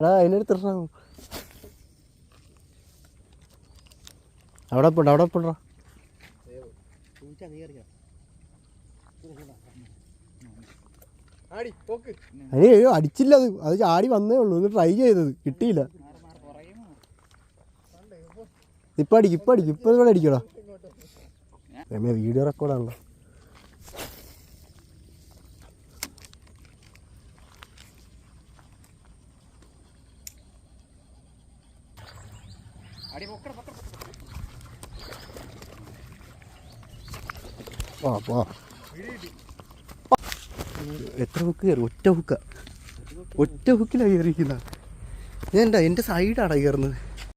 എടാ അതിനടുത്ത് ഇറങ്ങാം അവിടെ പോണ്ട അവിടെ അയ്യോ അടിച്ചില്ല അത്. അത് ചാടി വന്നേ ഉള്ളൂ. ഒന്ന് ട്രൈ ചെയ്തത്. കിട്ടിയില്ല. ഇപ്പം അടിക്കും ഇപ്പം അടിക്കും ഇപ്പം ഇവിടെ അടിക്കടാ. രമ്യ വീഡിയോ റെക്കോർഡാണല്ലോ വാ പോ എത്ര ഹുക്ക് കയറി? ഒറ്റ ഹുക്ക ഒറ്റ ഹുക്കിലാണ് കയറിയിരിക്കുന്ന. ഞാൻ എന്റെ സൈഡാണ് കയറുന്നത്.